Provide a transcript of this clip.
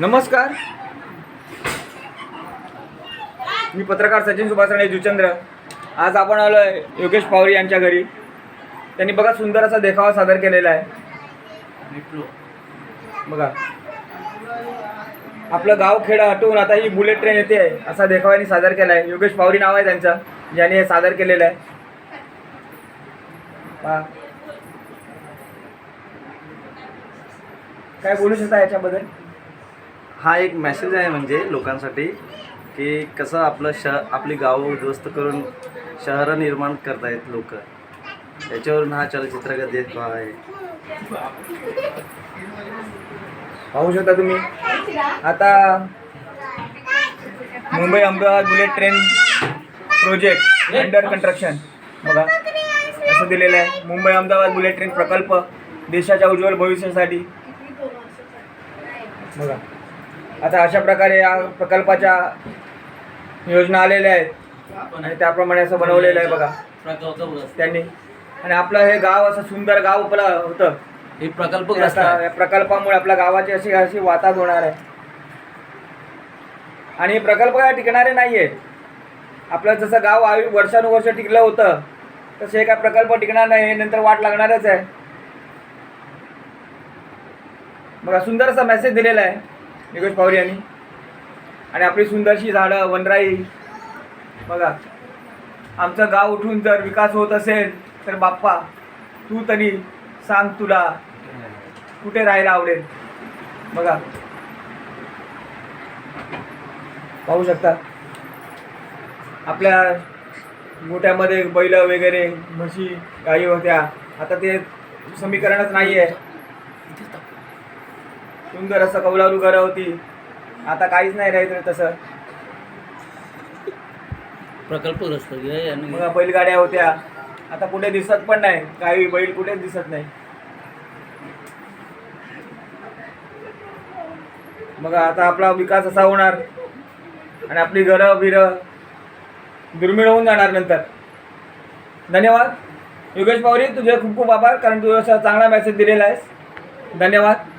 नमस्कार. मी पत्रकार सचिन सुभाष राणे जुचंद्र. आज आपण आलो आहे योगेश पावरी यांच्या घरी. त्यांनी बघा सुंदर असा देखावा सादर केलेला आहे. बघा. आपलं गाव खेडं हटवून आता ही बुलेट ट्रेन येते आहे असा देखाव्याने सादर केला आहे. योगेश पावरी नाव आहे त्यांचं ज्याने हे सादर केलेलं आहे. काय बोलू शकता याच्याबद्दल? हा एक मेसेज आहे म्हणजे लोकांसाठी की कसं आपलं श आपली गावं उद्ध्वस्त करून शहरं निर्माण करतायत लोक. याच्यावरून हा चलचित्रगत देत आहे? पाहू शकता तुम्ही. आता Mumbai Ahmedabad bullet train project under construction बघा असं दिलेलं आहे. मुंबई अहमदाबाद बुलेट ट्रेन प्रकल्प देशाच्या उज्ज्वल भविष्यासाठी. बघा. आता अशा प्रकारे या प्रकल्पाच्या योजना आलेल्या आहेत. आणि त्याप्रमाणे असं बनवलेलं आहे बघा. त्यांनी. आणि आपलं हे गाव असं सुंदर गाव आपलं होतं. हे प्रकल्प या प्रकल्पामुळे आपल्या गावाची अशी अशी वाताच होणार आहे. आणि हे प्रकल्प काय टिकणारे नाही आहेत आपलं जसं गाव आयु वर्षानुवर्ष टिकलं होतं तसे हे काय प्रकल्प टिकणार नाही हे नंतर वाट लागणारच आहे. बघा सुंदर असा मेसेज दिलेला आहे. निकेश पावरी यांनी. आणि आपली सुंदरशी झाडं वनराई. बघा आमचं गाव उठून जर विकास होत असेल तर बाप्पा तू तरी सांग तुला कुठे राहायला आवडेल? बघा. पाहू शकता. आपल्या गोट्यामध्ये बैल वगैरे म्हशी गाई होत्या. आता ते समीकरणच नाही आहे सुंदर असं कौलारू घरं होती. आता काहीच नाही राहिलं तसं. प्रकल्पग्रस्त आणि मग बैलगाड्या होत्या. आता कुठे दिसत पण नाही. काही बैल कुठेच दिसत नाही. मग आता आपला विकास असा होणार. आणि आपली घरं बिरं दुर्मिळ होऊन जाणार नंतर. धन्यवाद. योगेश पवारी तुझे खूप खूप आभार कारण तू असा चांगला मेसेज दिलेला आहेस. धन्यवाद.